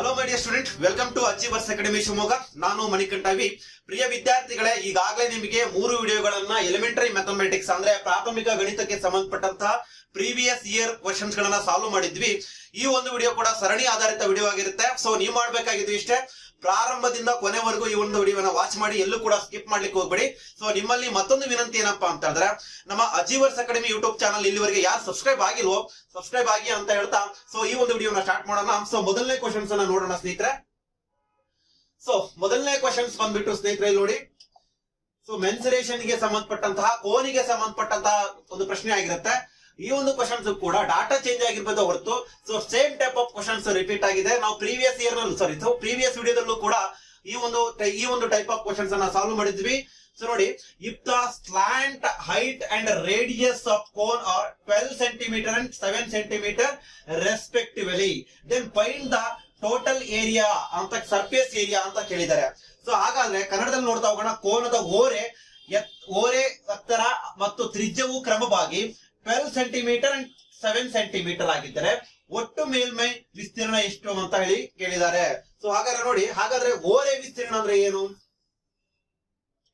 Hello my dear student welcome to achievers academy Shivamogga. ನಾನು ಮಣಿಕಂಠವಿ. ಪ್ರಿಯ ವಿದ್ಯಾರ್ಥಿಗಳೇ, ಈಗಾಗಲೇ ನಿಮಗೆ ಮೂರು ವಿಡಿಯೋಗಳನ್ನ ಎಲಿಮೆಂಟರಿ ಮ್ಯಾಥಮೆಟಿಕ್ಸ್ ಅಂದ್ರೆ ಪ್ರಾಥಮಿಕ ಗಣಿತಕ್ಕೆ ಸಂಬಂಧಪಟ್ಟಂತಹ ಪ್ರೀವಿಯಸ್ ಇಯರ್ ಕ್ವಶನ್ಸ್ ಗಳನ್ನ ಸಾಲ್ವ್ ಮಾಡಿದ್ವಿ. ಈ ಒಂದು ವಿಡಿಯೋ ಕೂಡ ಸರಣಿ ಆಧಾರಿತ ವಿಡಿಯೋ ಆಗಿರುತ್ತೆ. ಸೊ ನೀವು ಮಾಡಬೇಕಾಗಿದ್ವಿ ಇಷ್ಟೇ. ಪ್ರಾರಂಭದಿಂದ ಕೊನೆವರೆಗೂ ಈ ಒಂದು ವಿಡಿಯೋನ ವಾಚ್ ಮಾಡಿ ಎಲ್ಲೂ ಕೂಡ ಸ್ಕಿಪ್ ಮಾಡ್ಲಿಕ್ಕೆ ಹೋಗ್ಬೇಡಿ. ಸೊ ನಿಮ್ಮಲ್ಲಿ ಮತ್ತೊಂದು ವಿನಂತಿ ಏನಪ್ಪಾ ಅಂತ ಹೇಳಿದ್ರೆ, ನಮ್ಮ ಅಜೀವರ್ಸ್ ಅಕಾಡೆಮಿ ಯೂಟ್ಯೂಬ್ ಚಾನಲ್ ಇಲ್ಲಿವರೆಗೆ ಯಾರು ಸಬ್ಸ್ಕ್ರೈಬ್ ಆಗಿಲ್ವೋ ಸಬ್ಸ್ಕ್ರೈಬ್ ಆಗಿ ಅಂತ ಹೇಳ್ತಾ ಸೊ ಈ ಒಂದು ವಿಡಿಯೋನ ಸ್ಟಾರ್ಟ್ ಮಾಡೋಣ. ಸೊ ಮೊದಲನೇ ಕ್ವಶನ್ಸ್ ಅನ್ನ ನೋಡೋಣ ಸ್ನೇಹಿತರೆ. ಸೊ ಮೊದಲನೇ ಕ್ವಶನ್ಸ್ ಬಂದ್ಬಿಟ್ಟು ಸ್ನೇಹಿತರೆ ನೋಡಿ. ಸೊ ಮೆನ್ಸುರೇಷನ್ಗೆ ಸಂಬಂಧಪಟ್ಟಂತಹ, ಕೋನಿಗೆ ಸಂಬಂಧಪಟ್ಟಂತಹ ಒಂದು ಪ್ರಶ್ನೆ ಆಗಿರುತ್ತೆ. ಈ ಒಂದು ಕ್ವಶನ್ಸ್ ಕೂಡ ಡಾಟಾ ಚೇಂಜ್ ಆಗಿರ್ಬೋದು ಹೊರತು. So same type of questions repeat ಆಗಿದೆ. ನಾವು ಪ್ರೀವಿಯಸ್ ಇಯರ್ನಲ್ಲಿ ಸಾರಿ ಪ್ರೀವಿಯಸ್ ವಿಡಿಯೋದಲ್ಲೂ ಕೂಡ ಈ ಒಂದು ಈ ಒಂದು ಟೈಪ್ ಆಫ್ ಕ್ವಶನ್ಸ್ ಅನ್ನ ಸಾಲ್ವ್ ಮಾಡಿದ್ವಿ. ಸೊ ನೋಡಿ if the slant height and radius of cone are twelve centimeter and seven centimeter respectively then find the total area ಅಂತ ಸರ್ಫೇಸ್ ಏರಿಯಾ ಅಂತ ಕೇಳಿದ್ದಾರೆ. ಸೊ ಹಾಗಾದ್ರೆ ಕನ್ನಡದಲ್ಲಿ ನೋಡ್ತಾ ಹೋಗೋಣ. ಕೋನದ ಓರೆ ಓರೆ ಎತ್ತರ ಮತ್ತು ತ್ರಿಜ್ಯವು ಕ್ರಮವಾಗಿ twelve centimeter and seven centimeter ಆಗಿದ್ದರೆ ಒಟ್ಟು ಮೇಲ್ಮೈ ವಿಸ್ತೀರ್ಣ ಎಷ್ಟು ಅಂತ ಹೇಳಿ ಕೇಳಿದ್ದಾರೆ. ಸೊ ಹಾಗಾದ್ರೆ ನೋಡಿ, ಹಾಗಾದ್ರೆ ಓರೆ ವಿಸ್ತೀರ್ಣ ಅಂದ್ರೆ ಏನು?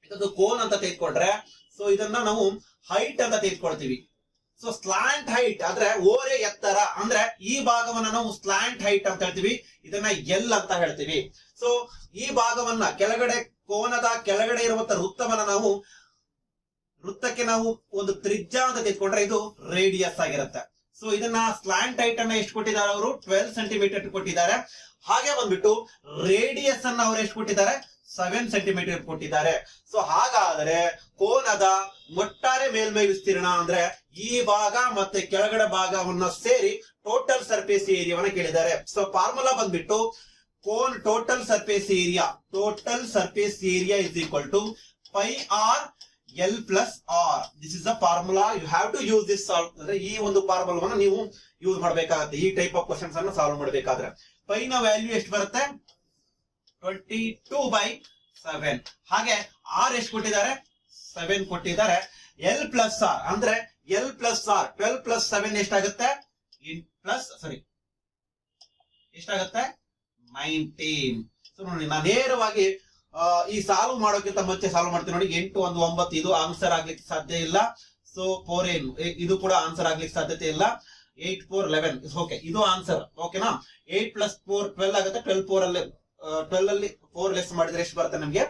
ಇದೊಂದು ಕೋನ್ ಅಂತ ತೆಗೆದುಕೊಂಡ್ರೆ ಸೊ ಇದನ್ನ ನಾವು ಹೈಟ್ ಅಂತ ತೆಗೆದುಕೊಳ್ತೀವಿ. ಸೊ ಸ್ಲಾಂಟ್ ಹೈಟ್ ಅಂದ್ರೆ ಓರೆ ಎತ್ತರ, ಅಂದ್ರೆ ಈ ಭಾಗವನ್ನ ನಾವು ಸ್ಲಾಂಟ್ ಹೈಟ್ ಅಂತ ಹೇಳ್ತೀವಿ. ಇದನ್ನ ಎಲ್ ಅಂತ ಹೇಳ್ತೀವಿ. ಸೊ ಈ ಭಾಗವನ್ನ ಕೆಳಗಡೆ, ಕೋನದ ಕೆಳಗಡೆ ಇರುವಂತ ವೃತ್ತವನ್ನ ನಾವು ವೃತ್ತಕ್ಕೆ ನಾವು ಒಂದು ತ್ರಿಜ್ಯ ಅಂತ ತೆಗೆದುಕೊಂಡ್ರೆ ಇದು ರೇಡಿಯಸ್ ಆಗಿರುತ್ತೆ. ಸೊ ಇದನ್ನ ಸ್ಲಾಂಟ್ ಹೈಟ್ ಅನ್ನ ಎಷ್ಟು ಕೊಟ್ಟಿದ್ದಾರೆ ಅವರು? ಟ್ವೆಲ್ ಸೆಂಟಿಮೀಟರ್ ಕೊಟ್ಟಿದ್ದಾರೆ. ಹಾಗೆ ಬಂದ್ಬಿಟ್ಟು ರೇಡಿಯಸ್ ಅನ್ನ ಅವ್ರು ಎಷ್ಟು ಕೊಟ್ಟಿದ್ದಾರೆ? ಸೆವೆನ್ ಸೆಂಟಿಮೀಟರ್ ಕೊಟ್ಟಿದ್ದಾರೆ. ಸೊ ಹಾಗಾದ್ರೆ ಕೋನದ ಒಟ್ಟಾರೆ ಮೇಲ್ಮೈ ವಿಸ್ತೀರ್ಣ ಅಂದ್ರೆ ಈ ಭಾಗ ಮತ್ತೆ ಕೆಳಗಡೆ ಭಾಗವನ್ನ ಸೇರಿ ಟೋಟಲ್ ಸರ್ಫೇಸ್ ಏರಿಯಾವನ್ನ ಕೇಳಿದ್ದಾರೆ. ಸೊ ಫಾರ್ಮುಲಾ ಬಂದ್ಬಿಟ್ಟು cone total surface area total surface area is equal to pi R L plus R this is the formula you have to use this solve ಅಂದ್ರೆ ಈ ಒಂದು ಫಾರ್ಮುಲಾವನ್ನು ನೀವು ಯೂಸ್ ಮಾಡಬೇಕಾಗತ್ತೆ. ಈ ಟೈಪ್ ಆಫ್ ಕ್ವಶನ್ಸ್ ಅನ್ನು solve ಮಾಡಬೇಕಾದ್ರೆ. ಪೈನ ವ್ಯಾಲ್ಯೂ ಎಷ್ಟು ಬರುತ್ತೆ? ಟ್ವೆಂಟಿ ಟೂ ಬೈ ಸೆವೆನ್ ಹಾಗೆ ಆರ್ ಎಷ್ಟು ಕೊಟ್ಟಿದ್ದಾರೆ? ಸೆವೆನ್ ಕೊಟ್ಟಿದ್ದಾರೆ. ಎಲ್ ಪ್ಲಸ್ ಆರ್ ಅಂದ್ರೆ L plus R twelve plus seven ಎಷ್ಟಾಗುತ್ತೆ? ಪ್ಲಸ್ ಸಾರಿ ಎಷ್ಟಾಗುತ್ತೆ? ನೈನ್ಟೀನ್ ಸೊ ನೋಡಿ, ನಾನು ನೇರವಾಗಿ ಈ ಸಾಲ್ವ್ ಮಾಡೋಕ್ಕಿಂತ ಮುಂಚೆ ಸಾಲ್ವ್ ಮಾಡ್ತೀವಿ ನೋಡಿ, ಎಂಟು, ಒಂದು, ಒಂಬತ್ತು, ಇದು ಆನ್ಸರ್ ಆಗ್ಲಿಕ್ಕೆ ಸಾಧ್ಯ ಇಲ್ಲ. ಸೊ ಫೋರ್ ಏನು? ಇದು ಕೂಡ ಆನ್ಸರ್ ಆಗ್ಲಿಕ್ಕೆ ಸಾಧ್ಯತೆ ಇಲ್ಲ. ಏಟ್ ಫೋರ್ ಲೆವೆನ್ ಓಕೆ ಇದು ಆನ್ಸರ್ ಓಕೆನಾ ಏಟ್ ಪ್ಲಸ್ ಫೋರ್ ಟ್ವೆಲ್ ಆಗುತ್ತೆ. ಟ್ವೆಲ್ ಫೋರ್ ಅಲ್ಲಿ ಟ್ವೆಲ್ ಅಲ್ಲಿ ಫೋರ್ ಲೆಸ್ ಮಾಡಿದ್ರೆ ಎಷ್ಟು ಬರುತ್ತೆ ನಮಗೆ?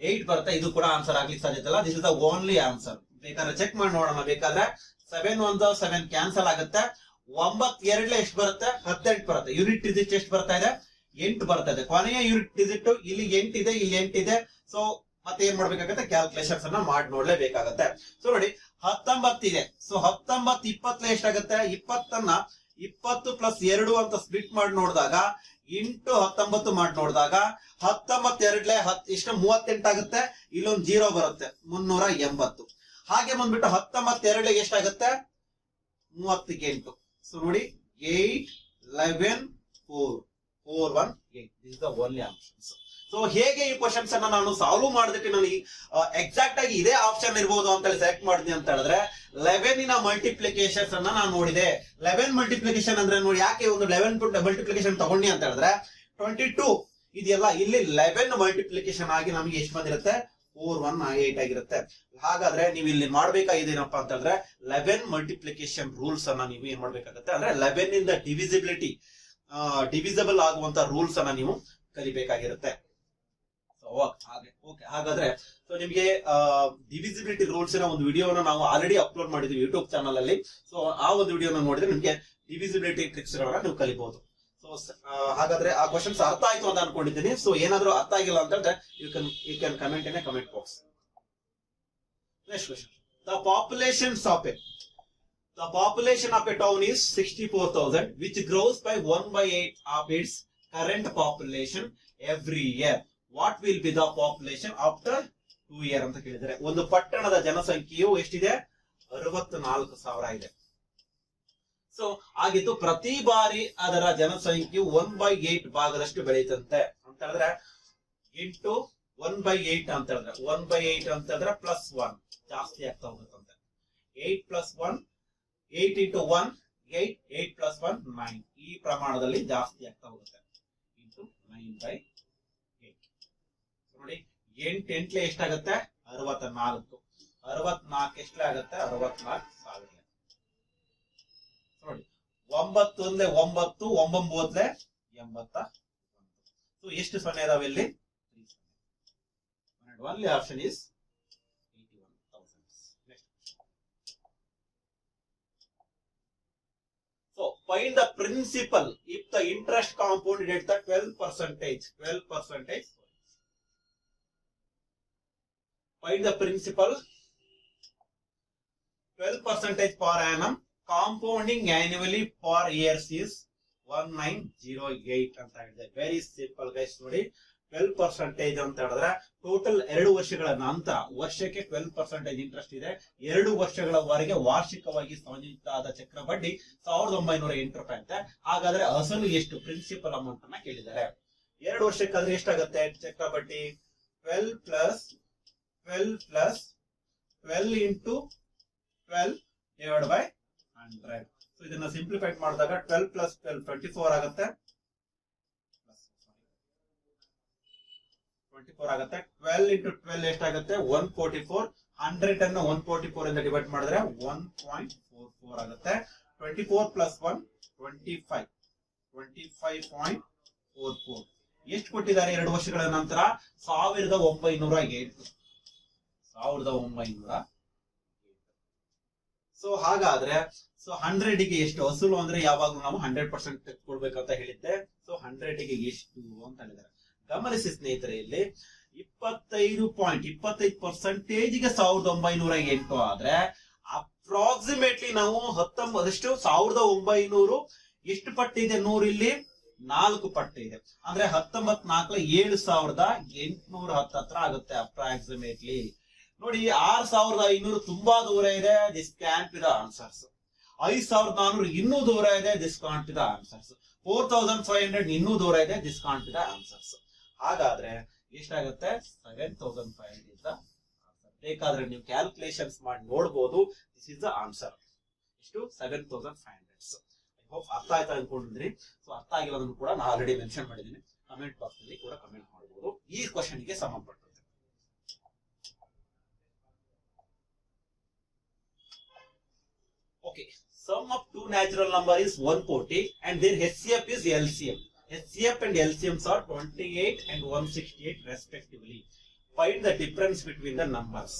ಏಟ್ ಬರುತ್ತೆ. ಇದು ಕೂಡ ಆನ್ಸರ್ ಆಗ್ಲಿಕ್ಕೆ ಸಾಧ್ಯತೆ ಇಲ್ಲ. This is the only answer ಬೇಕಾದ್ರೆ ಚೆಕ್ ಮಾಡಿ ನೋಡೋಣ. ಬೇಕಾದ್ರೆ ಸೆವೆನ್ ಒಂದು ಸೆವೆನ್ ಕ್ಯಾನ್ಸಲ್ ಆಗುತ್ತೆ. ಒಂಬತ್ ಎರಡ್ಲೆ ಎಷ್ಟು ಬರುತ್ತೆ? ಹತ್ತೆಂಟು ಬರುತ್ತೆ. ಯೂನಿಟ್ ಡಿಜಿಟ್ ಎಷ್ಟು ಬರ್ತಾ ಇದೆ? ಎಂಟು ಬರ್ತಾ ಇದೆ ಕೊನೆಯ ಯೂನಿಟ್ ಡಿಜಿಟ್ ಇಲ್ಲಿ ಎಂಟು ಇದೆ ಇಲ್ಲಿ ಎಂಟಿದೆ. ಸೊ ಮತ್ತೆ ಏನ್ ಮಾಡ್ಬೇಕಾಗತ್ತೆ? ಕ್ಯಾಲ್ಕುಲೇಷನ್ಸ್ ಅನ್ನ ಮಾಡಿ ನೋಡ್ಲೇಬೇಕಾಗತ್ತೆ. ಸೊ ನೋಡಿ, ಹತ್ತೊಂಬತ್ತಿದೆ. ಸೊ ಹತ್ತೊಂಬತ್ತು ಇಪ್ಪತ್ತಲೇ ಎಷ್ಟಾಗತ್ತೆ? ಇಪ್ಪತ್ತನ್ನ ಇಪ್ಪತ್ತು ಪ್ಲಸ್ ಎರಡು ಅಂತ ಸ್ಪ್ಲಿಟ್ ಮಾಡಿ ನೋಡಿದಾಗ, ಇಂಟು ಹತ್ತೊಂಬತ್ತು ಮಾಡಿ ನೋಡಿದಾಗ ಹತ್ತೊಂಬತ್ ಎರಡ್ಲೆ ಹತ್, ಇಷ್ಟು ಮೂವತ್ತೆಂಟಾಗುತ್ತೆ ಇಲ್ಲೊಂದು ಜೀರೋ ಬರುತ್ತೆ. ಮುನ್ನೂರ ಎಂಬತ್ತು. ಹಾಗೆ ಬಂದ್ಬಿಟ್ಟು ಹತ್ತೊಂಬತ್ತು ಎರಡ್ಲೆ ಎಷ್ಟಾಗುತ್ತೆ? ಎಂಟು ಸೊ ನೋಡಿ eight eleven four four one eight is the only options so ಹೇಗೆ ಈ ಕ್ವಶನ್ಸ್ ಅನ್ನ ನಾನು ಸಾಲ್ವ್ ಮಾಡೋದಕ್ಕೆ ನನಗೆ ಎಕ್ಸಾಕ್ಟ್ ಆಗಿ ಇದೇ ಆಪ್ಷನ್ ಇರ್ಬೋದು ಅಂತ ಹೇಳಿ ಸೆಲೆಕ್ಟ್ ಮಾಡಿದ್ನಿ ಅಂತ ಹೇಳಿದ್ರೆ ಲೆವೆನ್ ಮಲ್ಟಿಪ್ಲಿಕೇಶನ್ಸ್ ಅನ್ನ ನಾನು ನೋಡಿದೆ. ಲೆವೆನ್ ಮಲ್ಟಿಪ್ಲಿಕೇಶನ್ ಅಂದ್ರೆ ನೋಡಿ ಯಾಕೆ ಒಂದು ಲೆವೆನ್ ಮಲ್ಟಿಪ್ಲಿಕೇಶನ್ ತಗೊಂಡಿ ಅಂತ ಹೇಳಿದ್ರೆ ಟ್ವೆಂಟಿ ಟೂ ಇದೆಯಲ್ಲ ಇಲ್ಲಿ ಲೆವೆನ್ ಮಲ್ಟಿಪ್ಲಿಕೇಶನ್ ಆಗಿ ನಮಗೆ ಎಷ್ಟು ಬಂದಿರುತ್ತೆ? ಫೋರ್ ಒನ್ ಏಟ್ ಆಗಿರುತ್ತೆ. ಹಾಗಾದ್ರೆ ನೀವು ಇಲ್ಲಿ ಮಾಡ್ಬೇಕಾಗಿದೇನಪ್ಪ ಅಂತ ಹೇಳಿದ್ರೆ ಲೆವೆನ್ ಮಲ್ಟಿಪ್ಲಿಕೇಶನ್ ರೂಲ್ಸ್ ಅನ್ನ ನೀವು ಏನ್ ಮಾಡ್ಬೇಕಾಗತ್ತೆ? ಅಂದ್ರೆ ಲೆವೆನ್ ಇಂದ ಡಿವಿಸಿಬಿಲಿಟಿ ಡಿವಿಸಿಬಲ್ ಆಗುವಂತ ರೂಲ್ಸ್ ಅನ್ನ ನೀವು ಕಲಿಬೇಕಾಗಿರುತ್ತೆ. ಹಾಗೆ ಓಕೆ ಹಾಗಾದ್ರೆ ಸೊ ನಿಮಗೆ ಡಿವಿಸಿಬಿಲಿಟಿ ರೂಲ್ಸ್ನ ಒಂದು ವಿಡಿಯೋನ ನಾವು ಆಲ್ರೆಡಿ ಅಪ್ಲೋಡ್ ಮಾಡಿದ್ವಿ ಯೂಟ್ಯೂಬ್ ಚಾನಲ್ ಅಲ್ಲಿ. ಸೊ ಆ ಒಂದು ವಿಡಿಯೋನ ನೋಡಿದ್ರೆ ನಿಮಗೆ ಡಿವಿಸಿಬಿಲಿಟಿ ಟ್ರಿಕ್ಸ್ ಗಳನ್ನ ನೀವು ಕಲಿಬಹುದು ಸೊ ಹಾಗಾದ್ರೆ ಆ ಕ್ವಶನ್ಸ್ ಅರ್ಥ ಆಯ್ತು ಅಂತ ಅನ್ಕೊಂಡಿದ್ದೀನಿ. ಸೊ ಏನಾದ್ರೂ ಅರ್ಥ ಆಗಿಲ್ಲ ಅಂತಂದ್ರೆ you can you can comment in comment box next question the population of The population of a town is 64,000, which grows by 1 by 8 of its current population every year. What will be the population after two year ಅಂತ ಕೇಳಿದರೆ ಒಂದು ಪಟ್ಟಣದ ಜನಸಂಖ್ಯೆಯು ಎಷ್ಟಿದೆ? ಅರವತ್ನಾಲ್ಕು ಸಾವಿರ ಇದೆ. So ಆಗಿದ್ದು ಪ್ರತಿ ಬಾರಿ ಅದರ ಜನಸಂಖ್ಯೆ ಒನ್ ಬೈ ಏಟ್ ಭಾಗದಷ್ಟು ಬೆಳೆಯುತ್ತಂತೆ ಅಂತ ಹೇಳಿದ್ರೆ ಇಂಟು ಒನ್ ಬೈ ಏಟ್ ಅಂತ ಹೇಳಿದ್ರೆ ಒನ್ ಬೈ ಏಟ್ ಅಂತ ಹೇಳಿದ್ರೆ ಪ್ಲಸ್ ಒನ್ ಜಾಸ್ತಿ ಆಗ್ತಾ ಹೋಗುತ್ತಂತೆ. Eight plus one eight into one eight eight plus one nine ಈ ಪ್ರಮಾಣದಲ್ಲಿ ಜಾಸ್ತಿ ಆಗ್ತಾ ಹೋಗುತ್ತೆ. ಇಂಟು ನೈನ್ ಬೈ ಏಟ್ ನೋಡಿ, ಎಂಟು, ಎಂಟ್ಲೆ ಎಷ್ಟಾಗುತ್ತೆ? ಅರವತ್ತ ನಾಲ್ಕು ಅರವತ್ನಾಲ್ಕು ಎಷ್ಟೇ ಆಗುತ್ತೆ? ಅರವತ್ನಾಲ್ಕು ಸಾವಿರ ನೋಡಿ, ಒಂಬತ್ತು ಅಂದ್ರೆ ಒಂಬತ್ತು ಒಂಬೊಂಬತ್ಲೆ ಎಂಬತ್ತ ಎಷ್ಟು ಸೊನ್ನೆ ಇದಾವೆ ಇಲ್ಲಿ? Only option is So find the principal if the interest compounded at the 12 percentage. 12 percentage. Find the principal 12 percentage per annum compounding annually for years is 1908 ಅಂತ ಹೇಳಿದೆ ವೆರಿ ಸಿಂಪಲ್ ಗೈಸ್ ನೋಡಿ twelve percentage ಅಂತ ಹೇಳಿದ್ರೆ total ಎರಡು ವರ್ಷಗಳ ನಂತರ ವರ್ಷಕ್ಕೆ twelve percentage interest ಇದೆ. ಎರಡು ವರ್ಷಗಳವರೆಗೆ ವಾರ್ಷಿಕವಾಗಿ ಸಂಯುಕ್ತ ಆದ ಚಕ್ರ ಬಡ್ಡಿ ಸಾವಿರದ ಒಂಬೈನೂರ ಎಂಟು ರೂಪಾಯಿ ಅಂತೆ. ಹಾಗಾದ್ರೆ ಅಸಲು ಎಷ್ಟು ಪ್ರಿನ್ಸಿಪಲ್ ಅಮೌಂಟ್ ಅನ್ನ ಕೇಳಿದ್ದಾರೆ. ಎರಡು ವರ್ಷಕ್ಕಾದ್ರೆ ಎಷ್ಟಾಗುತ್ತೆ ಚಕ್ರ ಬಡ್ಡಿ twelve plus twelve plus twelve into twelve divide by hundred so ಇದನ್ನ ಸಿಂಪ್ಲಿಫೈಡ್ ಮಾಡಿದಾಗ twelve plus twelve twenty four ಆಗುತ್ತೆ. ಟ್ವೆಂಟಿ ಫೋರ್ ಆಗುತ್ತೆ. ಟ್ವೆಲ್ ಇಂಟು ಟ್ವೆಲ್ ಎಷ್ಟಾಗುತ್ತೆ? ಒನ್ ಫೋರ್ಟಿ ಫೋರ್ ಹಂಡ್ರೆಡ್ ಅನ್ನು ಒನ್ ಫೋರ್ಟಿ ಫೋರ್ ಇಂದ ಡಿವೈಡ್ ಮಾಡಿದ್ರೆ ಒನ್ ಪಾಯಿಂಟ್ ಫೋರ್ ಫೋರ್ ಆಗುತ್ತೆ. Twenty four plus one twenty five twenty five point four four ಎಷ್ಟು ಕೊಟ್ಟಿದ್ದಾರೆ ಎರಡು ವರ್ಷಗಳ ನಂತರ? ಸಾವಿರದ ಒಂಬೈನೂರ ಎಂಟು. ಸಾವಿರದ ಒಂಬೈನೂರ ಸೊ ಹಾಗಾದ್ರೆ ಸೊ ಹಂಡ್ರೆಡ್ಗೆ ಎಷ್ಟು? ವಸೂಲು ಅಂದ್ರೆ ಯಾವಾಗಲೂ ನಾವು ಹಂಡ್ರೆಡ್ ಪರ್ಸೆಂಟ್ ಕೊಡ್ಬೇಕಂತ ಹೇಳಿದ್ದೆ. ಸೊ ಹಂಡ್ರೆಡ್ಗೆ ಎಷ್ಟು ಅಂತ ಹೇಳಿದ್ದಾರೆ. ಗಮನಿಸಿ ಸ್ನೇಹಿತರೆ, ಇಲ್ಲಿ ಇಪ್ಪತ್ತೈದು ಪಾಯಿಂಟ್ ಇಪ್ಪತ್ತೈದು ಪರ್ಸೆಂಟೇಜ್ಗೆ ಸಾವಿರದ ಒಂಬೈನೂರ ಎಂಟು ಆದ್ರೆ ಅಪ್ರಾಕ್ಸಿಮೇಟ್ಲಿ ನಾವು ಹತ್ತೊಂಬತ್ತು ಸಾವಿರದ ಒಂಬೈನೂರು, ಎಷ್ಟು ಪಟ್ಟಿದೆ ನೂರು ಇಲ್ಲಿ? ನಾಲ್ಕು ಪಟ್ಟು ಇದೆ. ಅಂದ್ರೆ ಹತ್ತೊಂಬತ್ ನಾಲ್ಕು ಏಳು ಸಾವಿರದ ಎಂಟುನೂರ ಹತ್ತತ್ರ ಆಗುತ್ತೆ ಅಪ್ರಾಕ್ಸಿಮೇಟ್ಲಿ ನೋಡಿ, ಆರ್ ಸಾವಿರದ ಐನೂರು ತುಂಬಾ ದೂರ ಇದೆ ದಿಸ್ ಕ್ಯಾಂಪ್ ಇದ ಆನ್ಸರ್ಸ್ ಐದ್ ಸಾವಿರದ ನಾನೂರು ಇನ್ನೂ ದೂರ ಇದೆ this can't the answers four thousand five hundred ಇನ್ನೂ ದೂರ ಇದೆ ದಿಸ್ ಕಾಂಟ್ ದ ಆನ್ಸರ್ಸ್ ಹಾಗಾದ್ರೆ ಎಷ್ಟಾಗುತ್ತೆ ಸೆವೆನ್ ತೌಸಂಡ್ ಫೈವ್ ಹಂಡ್ರೆಡ್ ಬೇಕಾದ್ರೆ ನೀವು ಕ್ಯಾಲ್ಕುಲೇಷನ್ಸ್ ಮಾಡಿ ನೋಡಬಹುದು ದಿಸ್ ಇಸ್ ದ ಆನ್ಸರ್ ಎಷ್ಟು? Seven thousand five hundred I hope ಅರ್ಥ ಆಯ್ತಾ ಅನ್ಕೊಂಡಿದ್ರಿ? ಸೊ ಅರ್ಥ ಆಗಿರೋದನ್ನು ಕೂಡ ನಾನು ಆಲ್ರೆಡಿ ಮೆನ್ಷನ್ ಮಾಡಿದ್ದೀನಿ. ಕಮೆಂಟ್ ಬಾಕ್ಸ್ನಲ್ಲಿ ಕೂಡ ಕಮೆಂಟ್ ಮಾಡಬಹುದು ಈ ಕ್ವಶನ್ಗೆ ಸಂಬಂಧಪಟ್ಟಂತೆ. Okay, sum of two natural number is 140 and their HCF is LCM. HCF and LCMs are 28 and 168 respectively. Find the difference between the numbers.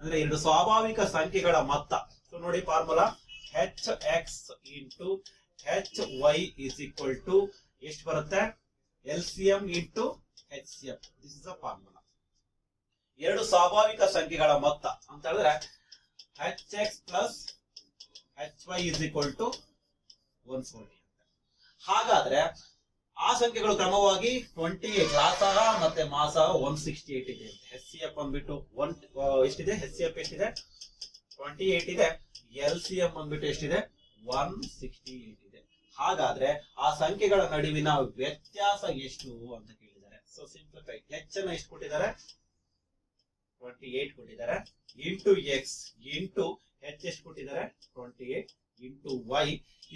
ಅಂದ್ರೆ ಎರಡು ಸ್ವಾಭಾವಿಕ ಸಂಖ್ಯೆಗಳ ಮೊತ್ತ. ಸೊ ನೋಡಿ formula H X into H Y is equal to ಎಷ್ಟು ಬರುತ್ತೆ? L C M into H C F this is a formula ಎರಡು ಸ್ವಾಭಾವಿಕ ಸಂಖ್ಯೆಗಳ ಮೊತ್ತ. ಅಂತ ಹೇಳಿದ್ರೆ H X plus H Y is equal to one forty ಹಾಗಾದ್ರೆ ಆ ಸಂಖ್ಯೆಗಳು ಕ್ರಮವಾಗಿ ಟ್ವೆಂಟಿ ಏಟ್ ಲಾಸಹ ಮತ್ತೆ ಮಾಸಹ ಒನ್ ಸಿಕ್ಸ್ಟಿ ಏಟ್ ಇದೆ. ಎಸ್ ಸಿ ಎಫ್ ಬಂದ್ಬಿಟ್ಟು ಒನ್ ಎಷ್ಟಿದೆ? ಎಸ್ ಸಿ ಎಫ್ ಎಷ್ಟಿದೆ? ಟ್ವೆಂಟಿ ಏಟ್ ಇದೆ. ಎಲ್ ಸಿ ಎಫ್ ಬಂದ್ಬಿಟ್ಟು ಎಷ್ಟಿದೆ? ಒನ್ ಸಿಕ್ಸ್ಟಿ ಏಟ್ ಇದೆ. ಹಾಗಾದ್ರೆ ಆ ಸಂಖ್ಯೆಗಳ ನಡುವಿನ ವ್ಯತ್ಯಾಸ ಎಷ್ಟು ಅಂತ ಕೇಳಿದ್ದಾರೆ. ಸೊ ಸಿಂಪ್ಲಿಫೈ ಅನ್ನು ಎಷ್ಟು ಕೊಟ್ಟಿದ್ದಾರೆ? ಟ್ವೆಂಟಿ ಏಟ್ ಕೊಟ್ಟಿದ್ದಾರೆ. ಇಂಟು ಎಕ್ಸ್ ಇಂಟು ಎಚ್ ಎಷ್ಟು ಕೊಟ್ಟಿದ್ದಾರೆ? Twenty eight into Y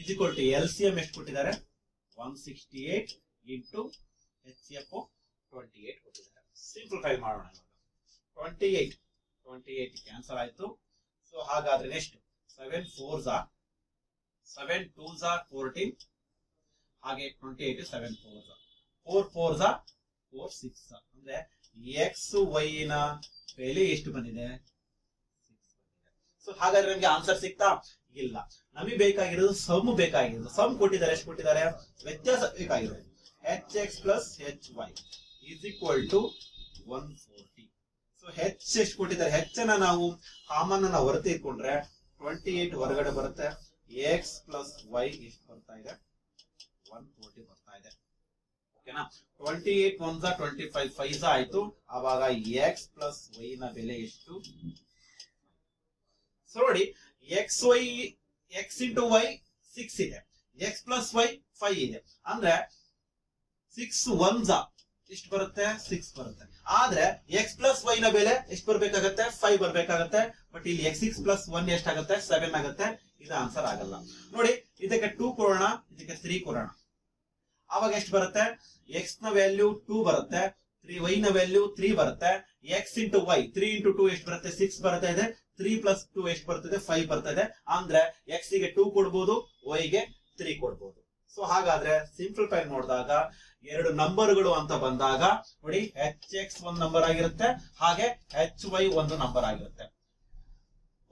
is equal to L C M ಎಷ್ಟು ಕೊಟ್ಟಿದ್ದಾರೆ? One sixty eight into H C F twenty eight ಕೊಟ್ಟಿದ್ದಾರೆ. ಸಿಂಪ್ಲಿಫೈ ಮಾಡೋಣ twenty eight twenty eight cancel ಆಯ್ತು. So ಹಾಗಾದ್ರೆ next seven four seven two fourteen ಹಾಗೆ twenty eight seven four four four four six ಅಂದ್ರೆ X Y ನ ಬೆಲೆ ಎಷ್ಟು ಬಂದಿದೆ? ಸೊ ಹಾಗಾದ್ರೆ ನಮ್ಗೆ ಆನ್ಸರ್ ಸಿಗ್ತಾ? ಇಲ್ಲ. ನಮಗೆ ಬೇಕಾಗಿರೋದು ಸಮ್ ಬೇಕಾಗಿರೋದು. ಸಮ್ ಕೊಟ್ಟಿದ್ದಾರೆ, ಎಷ್ಟು ಕೊಟ್ಟಿದ್ದಾರೆ? ವ್ಯತ್ಯಾಸ ಬೇಕಾಗಿರೋದು. H X plus H Y is equal to one forty so H ಎಷ್ಟು ಕೊಟ್ಟಿದ್ದಾರೆ? ಹೆಚ್ಚನ್ನ ನಾವು ಕಾಮನ್ ಅನ್ನ ಹೊರತು ಇಟ್ಕೊಂಡ್ರೆ ಟ್ವೆಂಟಿ ಏಟ್ ಹೊರಗಡೆ ಬರುತ್ತೆ. ಎಕ್ಸ್ ಪ್ಲಸ್ ವೈ ಎಷ್ಟು ಬರ್ತಾ ಇದೆ? ಒನ್ ಫೋರ್ಟಿ ಬರ್ತಾ ಇದೆ. ಓಕೆನಾ ಟ್ವೆಂಟಿ ಏಟ್ ಝಾ ಟ್ವೆಂಟಿ ಫೈವ್ ಫೈವ್ ಆಯ್ತು. ಅವಾಗ ಎಕ್ಸ್ ಪ್ಲಸ್ ವೈ ನ ಬೆಲೆ ಎಷ್ಟು? ಸೊ ನೋಡಿ X Y X into Y six ಇದೆ. ಎಕ್ಸ್ ಪ್ಲಸ್ ವೈ ಫೈವ್ ಇದೆ. ಅಂದ್ರೆ ಸಿಕ್ಸ್ ಒನ್ ಎಷ್ಟು ಬರುತ್ತೆ? ಸಿಕ್ಸ್ ಬರುತ್ತೆ. ಆದ್ರೆ ಎಕ್ಸ್ ಪ್ಲಸ್ ವೈ ನ ಬೆಲೆ ಎಷ್ಟು ಬರ್ಬೇಕಾಗತ್ತೆ? ಫೈವ್ ಬರ್ಬೇಕಾಗತ್ತೆ. ಬಟ್ ಇಲ್ಲಿ ಎಕ್ಸ್ ಸಿಕ್ಸ್ ಪ್ಲಸ್ ಒನ್ ಎಷ್ಟಾಗುತ್ತೆ? ಸೆವೆನ್ ಆಗುತ್ತೆ. ಇದು ಆನ್ಸರ್ ಆಗಲ್ಲ. ನೋಡಿ, ಇದಕ್ಕೆ ಟೂ ಕೊಡೋಣ, ಇದಕ್ಕೆ ತ್ರೀ ಕೊಡೋಣ. ಅವಾಗ ಎಷ್ಟು ಬರುತ್ತೆ? ಎಕ್ಸ್ನ ವ್ಯಾಲ್ಯೂ ಟೂ ಬರುತ್ತೆ. ತ್ರೀ ವೈ ನ ವ್ಯಾಲ್ಯೂ ತ್ರೀ ಬರುತ್ತೆ. X into Y three into two ಎಷ್ಟು ಬರುತ್ತೆ? ಸಿಕ್ಸ್ ಬರ್ತಾ ಇದೆ. ತ್ರೀ ಪ್ಲಸ್ ಟೂ ಎಷ್ಟು ಬರ್ತದೆ? ಫೈವ್ ಬರ್ತಾ ಇದೆ ಅಂದ್ರೆ ಎಕ್ಸ್ಗೆ ಟೂ ಕೊಡ್ಬೋದು ವೈಗೆ ತ್ರೀ ಕೊಡ್ಬೋದು. ಸೊ ಹಾಗಾದ್ರೆ ಸಿಂಪ್ಲಿಫೈ ನೋಡಿದಾಗ ಎರಡು ನಂಬರ್ಗಳು ಅಂತ ಬಂದಾಗ, ನೋಡಿ ಎಚ್ ಎಕ್ಸ್ ಒಂದು ನಂಬರ್ ಆಗಿರುತ್ತೆ, ಹಾಗೆ ಎಚ್ ವೈ ಒಂದು ನಂಬರ್ ಆಗಿರುತ್ತೆ.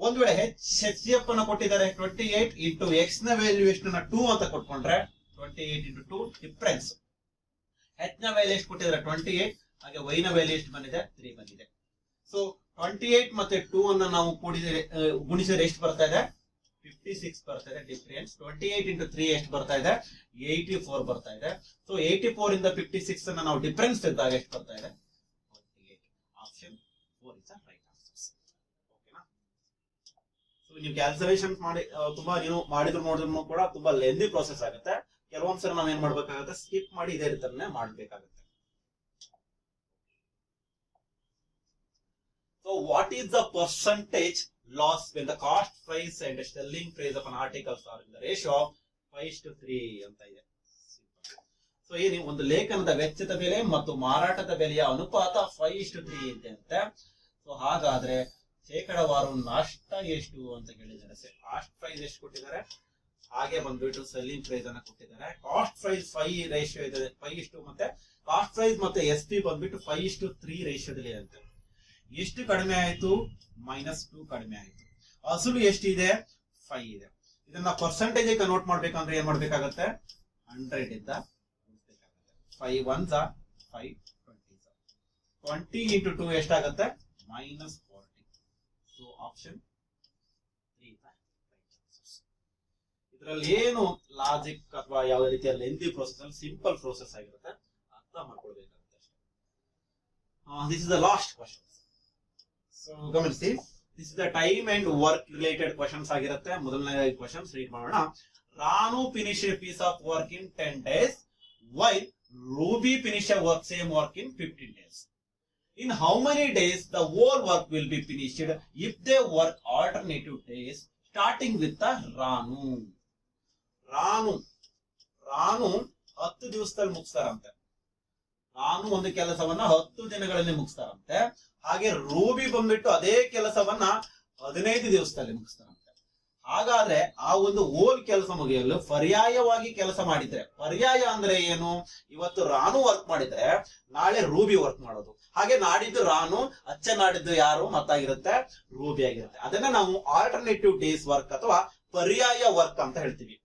ಒಂದ್ ವೇಳೆ ಹೆಚ್ ಎಚ್ ಎಫ್ ಅನ್ನ ಕೊಟ್ಟಿದ್ದಾರೆ ಟ್ವೆಂಟಿ ಏಟ್ ಇಂಟು ಎಕ್ಸ್ನ ವ್ಯಾಲ್ಯೂ ಎಷ್ಟು ಟೂ ಅಂತ ಕೊಟ್ಕೊಂಡ್ರೆ twenty eight into two difference ನ ವ್ಯಾಲ್ಯೂ ಎಷ್ಟು ಕೊಟ್ಟಿದ್ರೆ ಟ್ವೆಂಟಿ ಏಟ್ ಹಾಗೆ ವೈ ನ ವ್ಯಾಲ್ಯೂ ಎಷ್ಟು ಬಂದಿದೆ? ತ್ರೀ ಬಂದಿದೆ. ಸೊ ಟ್ವೆಂಟಿ ಏಟ್ ಮತ್ತೆ ಟೂ ಅನ್ನ ನಾವು ಕೂಡಿದರೆ ಗುಣಿಸಿದ್ರೆ ಎಷ್ಟು ಬರ್ತಾ ಇದೆ? ಫಿಫ್ಟಿ ಸಿಕ್ಸ್ ಬರ್ತಾ ಇದೆ difference twenty eight into three ಎಷ್ಟು ಬರ್ತಾ ಇದೆ? ಏಯ್ಟಿ ಫೋರ್ ಬರ್ತಾ ಇದೆ. ಸೊ ಏಯ್ಟಿ ಫೋರ್ ಇಂದ ಫಿಫ್ಟಿ ಸಿಕ್ಸ್ ಅನ್ನ ನಾವು ಡಿಫ್ರೆನ್ಸ್ ತೆಗೆದಾಗ ಎಷ್ಟು ಬರ್ತಾ ಇದೆ? Option four is right so ನೀವು ಕ್ಯಾಲ್ಕುಲೇಷನ್ ಮಾಡಿ ತುಂಬಾ ನೀವು ಮಾಡಿದ್ರು, ನೋಡಿದ್ರು ಕೂಡ ತುಂಬಾ ಲೆಂದಿ ಪ್ರೋಸೆಸ್ ಆಗುತ್ತೆ. ಕೆಲವೊಂದ್ಸಲ ನಾವ್ ಏನ್ ಮಾಡ್ಬೇಕಾಗುತ್ತೆ? ಸ್ಕಿಪ್ ಮಾಡಿ ಇದೇ ರೀತಿಯನ್ನೇ ಮಾಡ್ಬೇಕಾಗತ್ತೆ. So what is the percentage loss when the cost price and selling price of an articles are in the ratio of five to three ಅಂತ ಇದೆ. ಸೊ ಏನು ಒಂದು ಲೇಖನದ ವೆಚ್ಚದ ಬೆಲೆ ಮತ್ತು ಮಾರಾಟದ ಬೆಲೆಯ ಅನುಪಾತ ಫೈವ್ ಇಷ್ಟು ತ್ರೀ ಇದೆ ಅಂತೆ ಸೊ ಹಾಗಾದ್ರೆ ಶೇಕಡವಾರು ನಷ್ಟ ಎಷ್ಟು ಅಂತ ಕೇಳಿದ್ದಾರೆ. ಕಾಸ್ಟ್ ಪ್ರೈಸ್ ಎಷ್ಟು ಕೊಟ್ಟಿದ್ದಾರೆ? ಹಾಗೆ ಬಂದ್ಬಿಟ್ಟು ಸೆಲ್ಲಿಂಗ್ ಪ್ರೈಸ್ ಅನ್ನ ಕೊಟ್ಟಿದ್ದಾರೆ. ಕಾಸ್ಟ್ ಪ್ರೈಸ್ ಫೈವ್ ರೇಷಿಯೋ ಇದೆ. ಫೈವ್ ಇಷ್ಟು ಮತ್ತೆ ಕಾಸ್ಟ್ ಪ್ರೈಸ್ ಮತ್ತೆ ಎಸ್ ಪಿ ಬಂದ್ಬಿಟ್ಟು ಫೈವ್ ಇಷ್ಟು ತ್ರೀ ರೇಷಿಯೋದಲ್ಲಿ ಅಂತ ಎಷ್ಟು ಕಡಿಮೆ ಆಯ್ತು ಮೈನಸ್ ಟು ಕಡಿಮೆ ಆಯ್ತು. ಅಸಲು ಎಷ್ಟಿದೆ? ಫೈವ್ ಇದೆ. ಇದನ್ನ ಪರ್ಸೆಂಟೇಜ್ ಕನ್ವರ್ಟ್ ಮಾಡ್ಬೇಕಂದ್ರೆ ಏನ್ ಮಾಡ್ಬೇಕಾಗತ್ತೆ? ಹಂಡ್ರೆಡ್ ಇಂದ five one Jha five twenty twenty into two ಎಷ್ಟಾಗತ್ತೆ? ಮೈನಸ್ ಫೋರ್ಟಿ ಸೊ ಆಪ್ಷನ್ ಇದರಲ್ಲಿ ಏನು ಲಾಜಿಕ್ ಅಥವಾ ಯಾವ ರೀತಿಯ ಲೆಂದಿ ಪ್ರೋಸೆಸ್ ಅಲ್ಲಿ ಸಿಂಪಲ್ ಪ್ರೋಸೆಸ್ ಆಗಿರುತ್ತೆ, ಅರ್ಥ ಮಾಡ್ಕೊಳ್ಬೇಕಾಗುತ್ತೆ this is the last question so ಗಮನಿಸಿ this is the time and work related questions ಆಗಿರುತ್ತೆ. ಮೊದಲನೇ ಕ್ವಶನ್ಸ್ ರೀಡ್ ಮಾಡೋಣ. Ranu finish piece of work in ten days while Ruby finish work same work in fifteen days in how many days the whole work will be finished if they work alternative days starting with the Ranu Ranu Ranu ಹತ್ತು ದಿವಸದಲ್ಲಿ ಮುಗಿಸ್ತಾರಂತೆ. ರಾನು ಒಂದು ಕೆಲಸವನ್ನ ಹತ್ತು ದಿನಗಳಲ್ಲಿ ಮುಗಿಸ್ತಾರಂತೆ. ಹಾಗೆ Ruby ಬಂದ್ಬಿಟ್ಟು ಅದೇ ಕೆಲಸವನ್ನ ಹದಿನೈದು ದಿವಸದಲ್ಲಿ ಮುಗಿಸ್ತಾರಂತೆ. ಹಾಗಾದ್ರೆ ಆ ಒಂದು ಓಲ್ ಕೆಲಸ ಮುಗಿಯಲು ಪರ್ಯಾಯವಾಗಿ ಕೆಲಸ ಮಾಡಿದ್ರೆ, ಪರ್ಯಾಯ ಅಂದ್ರೆ ಏನು? ಇವತ್ತು ರಾನು ವರ್ಕ್ ಮಾಡಿದ್ರೆ ನಾಳೆ ರೂಬಿ ವರ್ಕ್ ಮಾಡೋದು. ಹಾಗೆ ನಾಡಿದ್ದು ರಾನು ಅಚ್ಚ ನಾಡಿದ್ದು ಯಾರು? ಮತ್ತಾಗಿರುತ್ತೆ, ರೂಬಿ ಆಗಿರುತ್ತೆ. ಅದನ್ನ ನಾವು ಆಲ್ಟರ್ನೇಟಿವ್ ಡೇಸ್ ವರ್ಕ್ ಅಥವಾ ಪರ್ಯಾಯ ವರ್ಕ್ ಅಂತ ಹೇಳ್ತೀವಿ.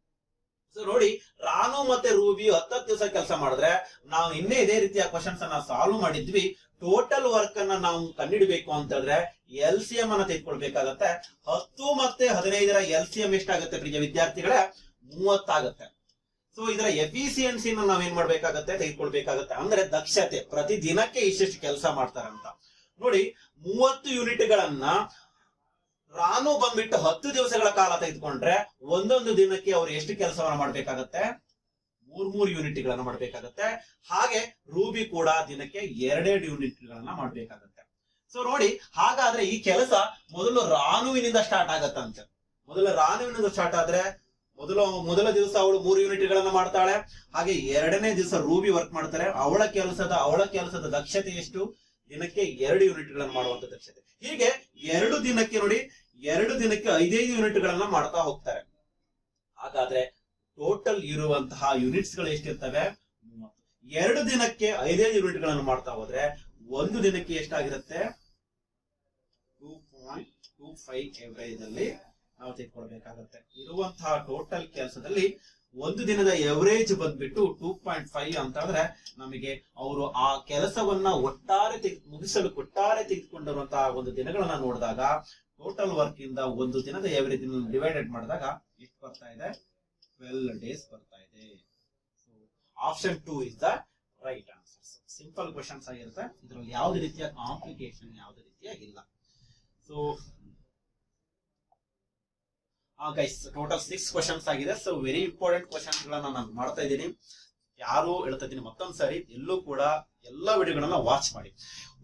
ಸೊ ನೋಡಿ ರಾನು ಮತ್ತೆ ರೂಬಿ ಹತ್ತತ್ತು ದಿವಸ ಕೆಲಸ ಮಾಡಿದ್ರೆ ನಾವು ಇನ್ನೇ ಇದೇ ರೀತಿಯ ಕ್ವಶನ್ಸ್ ಅನ್ನ ಸಾಲ್ವ್ ಮಾಡಿದ್ವಿ. ಟೋಟಲ್ ವರ್ಕ್ ಅನ್ನ ನಾವು ಕಂಡುಹಿಡಬೇಕು ಅಂತಂದ್ರೆ ಎಲ್ ಸಿ ಎಂ ಅನ್ನ ತೆಗೆದುಕೊಳ್ಬೇಕಾಗತ್ತೆ. ಹತ್ತು ಮತ್ತೆ ಹದಿನೈದರ ಎಲ್ ಸಿ ಎಂ ಎಷ್ಟಾಗುತ್ತೆ ಪ್ರಿಯ ವಿದ್ಯಾರ್ಥಿಗಳೇ? ಮೂವತ್ತಾಗತ್ತೆ. ಸೊ ಇದರ ಎಫಿಸಿಯನ್ಸಿ ಏನ್ ಮಾಡ್ಬೇಕಾಗತ್ತೆ? ತೆಗೆದುಕೊಳ್ಬೇಕಾಗತ್ತೆ. ಅಂದ್ರೆ ದಕ್ಷತೆ. ಪ್ರತಿ ದಿನಕ್ಕೆ ಇಷ್ಟಿಷ್ಟು ಕೆಲಸ ಮಾಡ್ತಾರೆ ಅಂತ ನೋಡಿ, ಮೂವತ್ತು ಯೂನಿಟ್ಗಳನ್ನ ರಾನು ಬಂದ್ಬಿಟ್ಟು ಹತ್ತು ದಿವಸಗಳ ಕಾಲ ತೆಗೆದುಕೊಂಡ್ರೆ ಒಂದೊಂದು ದಿನಕ್ಕೆ ಅವ್ರು ಎಷ್ಟು ಕೆಲಸವನ್ನ ಮಾಡ್ಬೇಕಾಗತ್ತೆ? ಮೂರ್ ಮೂರ್ ಯೂನಿಟ್ ಗಳನ್ನ ಮಾಡ್ಬೇಕಾಗತ್ತೆ. ಹಾಗೆ ರೂಬಿ ಕೂಡ ದಿನಕ್ಕೆ ಎರಡೆರಡು ಯೂನಿಟ್ ಗಳನ್ನ ಮಾಡ್ಬೇಕಾಗತ್ತೆ. ಸೊ ನೋಡಿ, ಹಾಗಾದ್ರೆ ಈ ಕೆಲಸ ಮೊದಲು ರಾನುವಿನಿಂದ ಸ್ಟಾರ್ಟ್ ಆಗತ್ತಂತೆ. ಮೊದಲು ರಾನುವಿನಿಂದ ಸ್ಟಾರ್ಟ್ ಆದ್ರೆ ಮೊದಲು ಮೊದಲ ದಿವಸ ಅವಳು ಮೂರು ಯೂನಿಟ್ ಗಳನ್ನ ಮಾಡ್ತಾಳೆ. ಹಾಗೆ ಎರಡನೇ ದಿವಸ ರೂಬಿ ವರ್ಕ್ ಮಾಡ್ತಾರೆ ಅವಳ ಕೆಲಸದ ಅವಳ ಕೆಲಸದ ದಕ್ಷತೆ ಎಷ್ಟು? ದಿನಕ್ಕೆ ಎರಡು ಯೂನಿಟ್ ಗಳನ್ನ ಮಾಡುವಂತ ದಕ್ಷತೆ. ಹೀಗೆ ಎರಡು ದಿನಕ್ಕೆ ನೋಡಿ ಎರಡು ದಿನಕ್ಕೆ ಐದೈದು ಯೂನಿಟ್ ಗಳನ್ನ ಮಾಡ್ತಾ ಹೋಗ್ತಾರೆ. ಹಾಗಾದ್ರೆ ಟೋಟಲ್ ಇರುವಂತಹ ಯೂನಿಟ್ಸ್ಗಳು ಎಷ್ಟಿರ್ತವೆ ಎರಡು ದಿನಕ್ಕೆ ಐದೈದು ಯೂನಿಟ್ಗಳನ್ನು ಮಾಡ್ತಾ ಹೋದ್ರೆ ಒಂದು ದಿನಕ್ಕೆ ಎಷ್ಟಾಗಿರುತ್ತೆ? Two point two five average ಅಲ್ಲಿ ನಾವು ತೆಗೆದುಕೊಳ್ಬೇಕಾಗತ್ತೆ. ಇರುವಂತಹ ಟೋಟಲ್ ಕೆಲಸದಲ್ಲಿ ಒಂದು ದಿನದ ಎವರೇಜ್ ಬಂದ್ಬಿಟ್ಟು ಟೂ ಪಾಯಿಂಟ್ ಫೈವ್ ಅಂತಂದ್ರೆ ನಮಗೆ ಅವರು ಆ ಕೆಲಸವನ್ನ ಒಟ್ಟಾರೆ ಮುಗಿಸಲು ಒಟ್ಟಾರೆ ತೆಗೆದುಕೊಂಡಿರುವಂತಹ ಒಂದು ದಿನಗಳನ್ನ ನೋಡಿದಾಗ ಟೋಟಲ್ ವರ್ಕ್ ಇಂದ ಒಂದು ದಿನದ ಎವರೇಜ್ ಡಿವೈಡೆಡ್ ಮಾಡಿದಾಗ ಎಷ್ಟು ಬರ್ತಾ ಇದೆ? ಟ್ವೆಲ್ ಡೇಸ್ ಬರ್ತಾ ಇದೆ. Option two is the right answer simple questions ಆಗಿರುತ್ತೆ. ಇದರಲ್ಲಿ ಯಾವುದೇ ರೀತಿಯ ಕಾಂಪ್ಲಿಕೇಶನ್ ಯಾವುದೇ ರೀತಿಯಾಗಿಲ್ಲ so guys total six questions ಆಗಿದೆ. ಸೊ ವೆರಿ ಇಂಪಾರ್ಟೆಂಟ್ ಕ್ವಶನ್ಸ್ ಗಳನ್ನ ನಾನು ಮಾಡ್ತಾ ಇದ್ದೀನಿ. ಯಾರು ಹೇಳ್ತಾ ಇದ್ದೀನಿ, ಮತ್ತೊಂದ್ ಸಾರಿ ಎಲ್ಲೂ ಕೂಡ ಎಲ್ಲಾ ವಿಡಿಯೋಗಳನ್ನ ವಾಚ್ ಮಾಡಿ.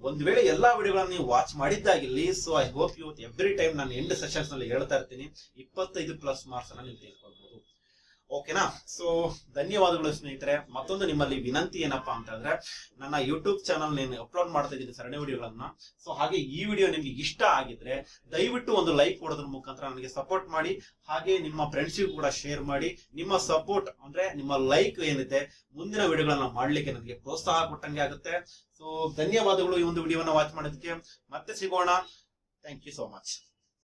ಒಂದ್ ವೇಳೆ ಎಲ್ಲಾ ವಿಡಿಯೋಗಳನ್ನ ನೀವು watch ಮಾಡಿದ್ದಾಗಿರ್ಲಿ so I hope you every time ನಾನು ಎಂಡ್ ಸೆಷನ್ಸ್ನಲ್ಲಿ ಹೇಳ್ತಾ ಇರ್ತೀನಿ, ಇಪ್ಪತ್ತೈದು ಪ್ಲಸ್ ಮಾರ್ಕ್ಸ್ ಅನ್ನ ನೀವು ತೆಗೆದುಕೊಳ್ಬಹುದು ಓಕೆನಾ ಸೊ ಧನ್ಯವಾದಗಳು ಸ್ನೇಹಿತರೆ. ಮತ್ತೊಂದು ನಿಮ್ಮಲ್ಲಿ ವಿನಂತಿ ಏನಪ್ಪಾ ಅಂತಂದ್ರೆ, ನನ್ನ ಯೂಟ್ಯೂಬ್ ಚಾನಲ್ ನೀನು ಅಪ್ಲೋಡ್ ಮಾಡ್ತಾ ಇದ್ದೀನಿ ಸರಣಿ ವಿಡಿಯೋಗಳನ್ನ ಸೊ ಹಾಗೆ ಈ ವಿಡಿಯೋ ನಿಮ್ಗೆ ಇಷ್ಟ ಆಗಿದ್ರೆ, ದಯವಿಟ್ಟು ಒಂದು ಲೈಕ್ ಕೊಡೋದ್ರ ಮುಖಾಂತರ ನನಗೆ ಸಪೋರ್ಟ್ ಮಾಡಿ, ಹಾಗೆ ನಿಮ್ಮ ಫ್ರೆಂಡ್ಸಿಗೂ ಕೂಡ ಶೇರ್ ಮಾಡಿ, ನಿಮ್ಮ ಸಪೋರ್ಟ್ ಅಂದ್ರೆ ನಿಮ್ಮ ಲೈಕ್ ಏನಿದೆ, ಮುಂದಿನ ವಿಡಿಯೋಗಳನ್ನ ಮಾಡ್ಲಿಕ್ಕೆ ನನಗೆ ಪ್ರೋತ್ಸಾಹ ಕೊಟ್ಟಂಗೆ ಆಗುತ್ತೆ. ಸೊ ಧನ್ಯವಾದಗಳು ಈ ಒಂದು ವಿಡಿಯೋನ ವಾಚ್ ಮಾಡೋದಕ್ಕೆ ಮತ್ತೆ ಸಿಗೋಣ. Thank you so much